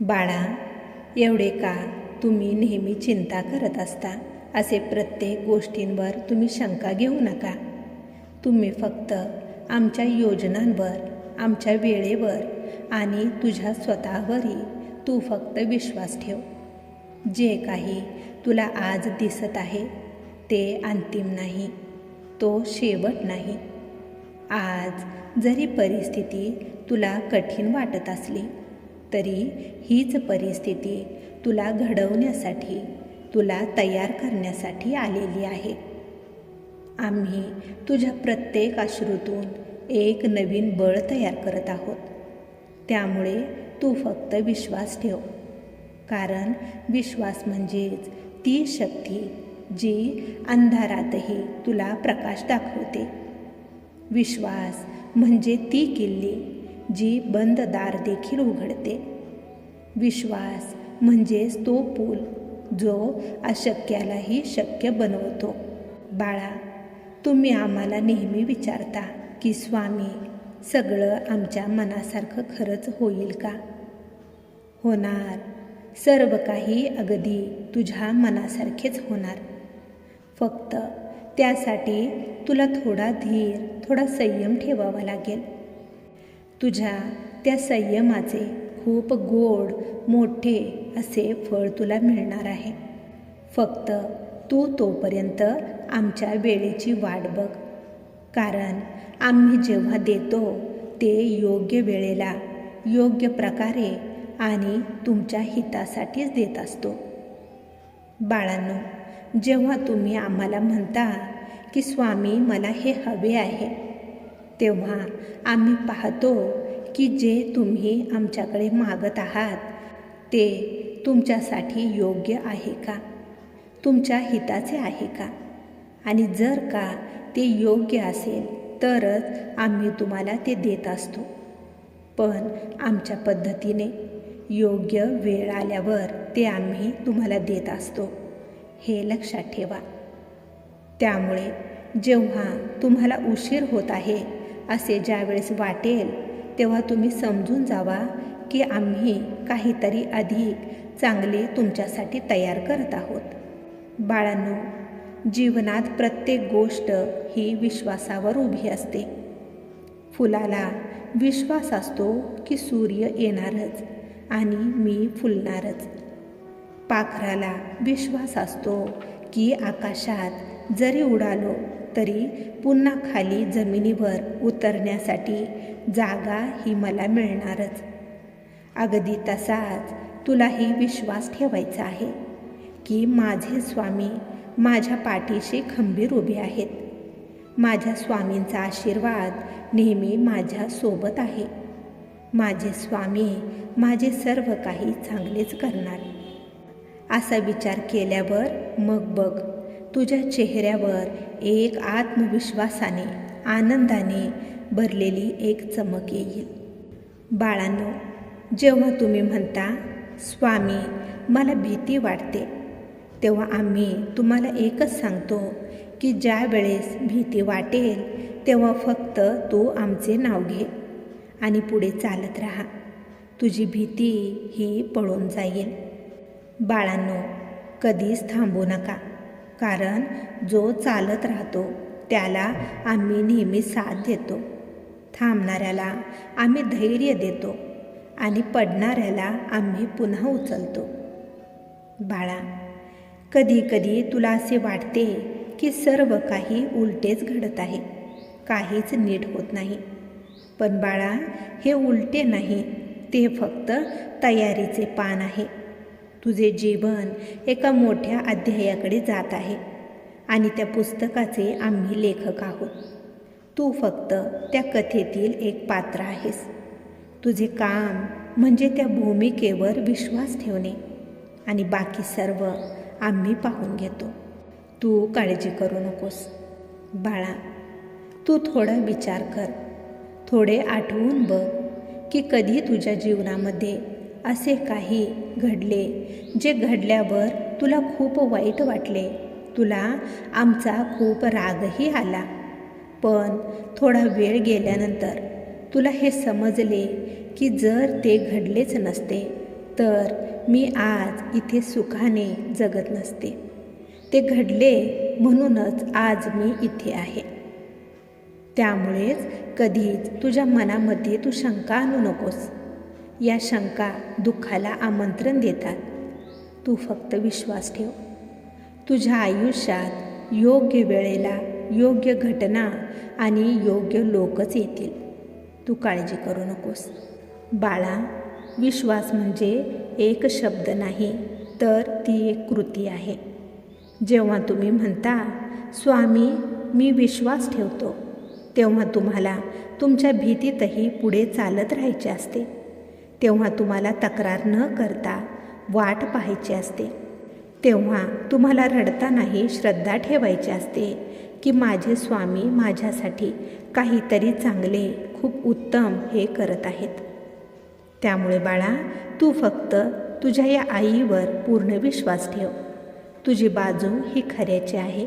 बाळा एवढे का तुम्ही नेहमी चिंता करत असता असे प्रत्येक गोष्टींवर तुम्ही शंका घेऊ नका. तुम्ही फक्त आमच्या योजनांवर आमच्या वेळेवर आणि तुझ्या स्वतःवरही तू फक्त विश्वास ठेव. जे काही तुला आज दिसत आहे ते अंतिम नाही तो शेवट नाही. आज जरी परिस्थिती तुला कठीण वाटत असली तरी हीच परिस्थिती तुला घडवण्यासाठी तुला तयार करण्यासाठी आलेली आहे. आम्ही तुझ्या प्रत्येक अश्रूतून एक नवीन बळ तयार करत आहोत. त्यामुळे तू फक्त विश्वास ठेव. कारण विश्वास म्हणजेच ती शक्ती जी अंधारातही तुला प्रकाश दाखवते. विश्वास म्हणजे ती किल्ली जी बंद दार देखील उघडते. विश्वास म्हणजेच तो पूल जो अशक्यालाही शक्य बनवतो. बाळा तुम्ही आम्हाला नेहमी विचारता की स्वामी सगळं आमच्या मनासारखं खरंच होईल का? होणार. सर्व काही अगदी तुझ्या मनासारखेच होणार. फक्त त्यासाठी तुला थोडा धीर थोडा संयम ठेवावा लागेल. तुझ्या त्या संयमाचे खूप गोड मोठे असे फळ तुला मिळणार आहे. फक्त तू तोपर्यंत आमच्या वेळेची वाट बघ. कारण आम्ही जेव्हा देतो ते योग्य वेळेला योग्य प्रकारे आणि तुमच्या हितासाठीच देत असतो. बाळांनो जेव्हा तुम्ही आम्हाला म्हणता की स्वामी मला हे हवे आहे तेव्हा आम्ही पाहतो की जे तुम्ही आमच्याकडे मागत आहात ते तुमच्यासाठी योग्य आहे का? तुमच्या हिताचे आहे का? आणि जर का ते योग्य असेल तरच आम्ही तुम्हाला ते देत असतो. पण आमच्या पद्धतीने योग्य वेळ आल्यावर ते आम्ही तुम्हाला देत असतो. हे लक्षात ठेवा. त्यामुळे जेव्हा तुम्हाला उशीर होत आहे असे ज्यावेळेस वाटेल तेव्हा तुम्ही समजून जावा की आम्ही काहीतरी अधिक चांगले तुमच्यासाठी तयार करत आहोत. बाळांनो जीवनात प्रत्येक गोष्ट ही विश्वासावर उभी असते. फुलाला विश्वास असतो की सूर्य येणारच आणि मी फुलणारच. पाखराला विश्वास असतो की आकाशात जरी उडालो तरी पुन्हा खाली जमिनीवर उतरण्यासाठी जागा ही मला मिळणारच. अगदी तसाच तुलाही विश्वास ठेवायचा आहे की माझे स्वामी माझ्या पाठीशी खंबीर उभे आहेत. माझ्या स्वामींचा आशीर्वाद नेहमी माझ्या सोबत आहे. माझे स्वामी माझे सर्व काही चांगलेच करणार. असा विचार केल्यावर मग बघ तुझ्या चेहऱ्यावर एक आत्मविश्वासाने आनंदाने भरलेली एक चमक येईल. बाळांनो जेव्हा तुम्ही म्हणता स्वामी मला भीती वाटते तेव्हा आम्ही तुम्हाला एकच सांगतो की ज्या वेळेस भीती वाटेल तेव्हा फक्त तू आमचे नाव घे आणि पुढे चालत राहा. तुझी भीती ही पळून जाईल. बाळांनो कधीच थांबू नका. कारण जो चालत राहतो त्याला आम्ही नेहमी साथ देतो. थांबणाऱ्याला आम्ही धैर्य देतो आणि पडणाऱ्याला आम्ही पुन्हा उचलतो. बाळा कधी कधी तुला असे वाटते की सर्व काही उलटेच घडत आहे काहीच नीट होत नाही. पण बाळा हे उलटे नाही ते फक्त तयारीचे पान आहे. तुझे जीवन एका मोठ्या अध्यायाकडे जात आहे. आणि त्या पुस्तकाचे आम्ही लेखक आहोत. तू फक्त त्या कथेतील एक पात्र आहेस. तुझे काम म्हणजे त्या भूमिकेवर विश्वास ठेवणे. आणि बाकी सर्व आम्ही पाहून घेतो. तू काळजी करू नकोस. बाळा तू थोडा विचार कर. थोडे आठवून बघ की कधी तुझ्या जीवनामध्ये असे काही घडले जे घडल्यावर तुला खूप वाईट वाटले. तुला आमचा खूप रागही आला. पण थोडा वेळ गेल्यानंतर तुला हे समजले की जर ते घडलेच नसते तर मी आज इथे सुखाने जगत नसते. ते घडले म्हणूनच आज मी इथे आहे. त्यामुळेच कधीच तुझ्या मनामध्ये तू शंका आणू नकोस. या शंका दुःखाला आमंत्रण देतात. तू फक्त विश्वास ठेव. तुझ्या आयुष्यात योग्य वेळेला योग्य घटना आणि योग्य लोकच येतील. तू काळजी करू नकोस. बाळा विश्वास म्हणजे एक शब्द नाही तर ती एक कृती आहे. जेव्हा तुम्ही म्हणता स्वामी मी विश्वास ठेवतो तेव्हा तुम्हाला तुमच्या भीतीतही पुढे चालत राहायचे असते. तेव्हा तुम्हाला तक्रार न करता वाट पाहायची असते. तेव्हा तुम्हाला रडतानाही श्रद्धा ठेवायची असते की माझे स्वामी माझ्यासाठी काहीतरी चांगले खूप उत्तम हे करत आहेत. त्यामुळे बाळा तू फक्त तुझ्या या आईवर पूर्ण विश्वास ठेव. तुझी बाजू ही खऱ्याची आहे.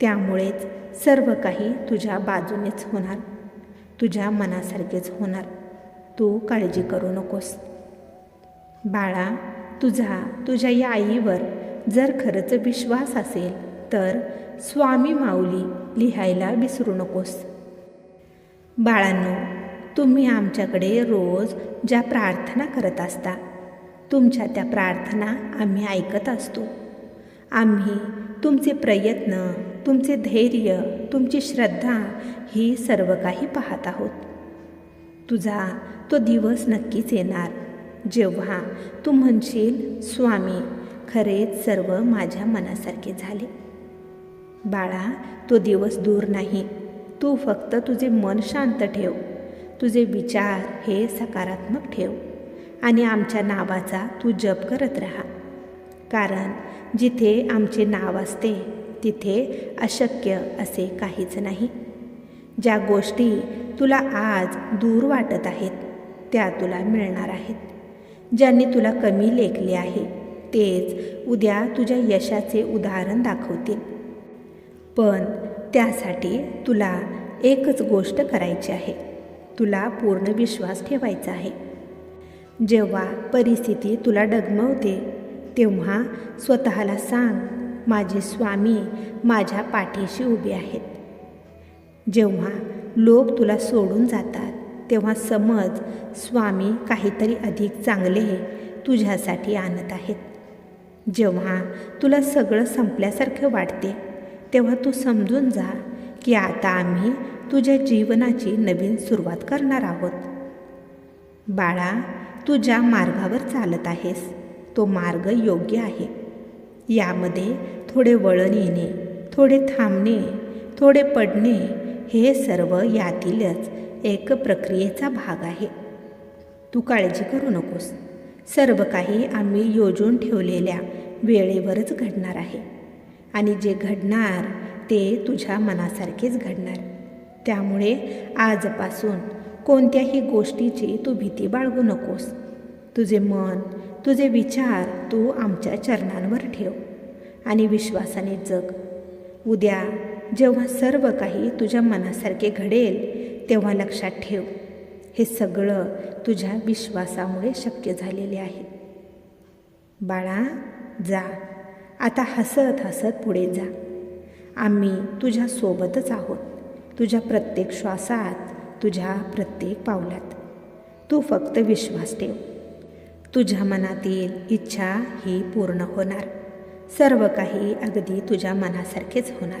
त्यामुळेच सर्व काही तुझ्या बाजूनेच होणार. तुझ्या मनासारखेच होणार. तू काळजी करू नकोस. बाळा तुझा तुझ्या या आईवर जर खरंच विश्वास असेल तर स्वामी माऊली लिहायला विसरू नकोस. बाळांनो तुम्ही आमच्याकडे रोज ज्या प्रार्थना करत असता तुमच्या त्या प्रार्थना आम्ही ऐकत असतो. आम्ही तुमचे प्रयत्न तुमचे धैर्य तुमची श्रद्धा ही सर्व काही पाहत आहोत. तुझा तो दिवस नक्कीच येणार. जेव्हा तू म्हणशील स्वामी खरेच सर्व माझ्या मनासारखे झाले. बाळा तो दिवस दूर नाही. तू फक्त तुझे मन शांत ठेव. तुझे विचार हे सकारात्मक ठेव. आणि आमच्या नावाचा तू जप करत राहा. कारण जिथे आमचे नाव असते तिथे अशक्य असे काहीच नाही. ज्या गोष्टी तुला आज दूर वाटत आहेत त्या तुला मिळणार आहेत. ज्यांनी तुला कमी लेखले आहे तेच उद्या तुझ्या यशाचे उदाहरण दाखवतील. पण त्यासाठी तुला एकच गोष्ट करायची आहे तुला पूर्ण विश्वास ठेवायचा आहे. जेव्हा परिस्थिती तुला डगमवते तेव्हा स्वतःला सांग माझे स्वामी माझ्या पाठीशी उभे आहेत. जेव्हा लोक तुला सोडून जातात. तेव्हा समज स्वामी काहीतरी अधिक चांगले तुझ्यासाठी आणत आहेत. जेव्हा तुला सगळं संपल्यासारखं वाटते तेव्हा तू समजून जा की आता आम्ही तुझ्या जीवनाची नवीन सुरुवात करणार आहोत. बाळा तू ज्या मार्गावर चालत आहेस तो मार्ग योग्य आहे. यामध्ये थोडे वळण येणे थोडे थांबणे थोडे पडणे हे सर्व यातीलच एक प्रक्रियेचा भाग आहे. तू काळजी करू नकोस. सर्व काही आम्ही योजून ठेवलेल्या वेळेवरच घडणार आहे. आणि जे घडणार ते तुझ्या मनासारखेच घडणार. त्यामुळे आजपासून कोणत्याही गोष्टीची तू भीती बाळगू नकोस. तुझे मन तुझे विचार तू आमच्या चरणांवर ठेव. आणि विश्वासाने जग. उद्या जेव्हा सर्व काही तुझ्या मनासारखे घडेल तेव्हा लक्षात ठेव. हे सगळं तुझ्या विश्वासामुळे शक्य झालेले आहे. बाळा जा. आता हसत हसत पुढे जा. आम्ही तुझ्या सोबतच आहोत. तुझ्या प्रत्येक श्वासात तुझ्या प्रत्येक पावलात. तू फक्त विश्वास ठेव. तुझ्या मनातील इच्छा ही पूर्ण होणार. सर्व काही अगदी तुझ्या मनासारखेच होणार.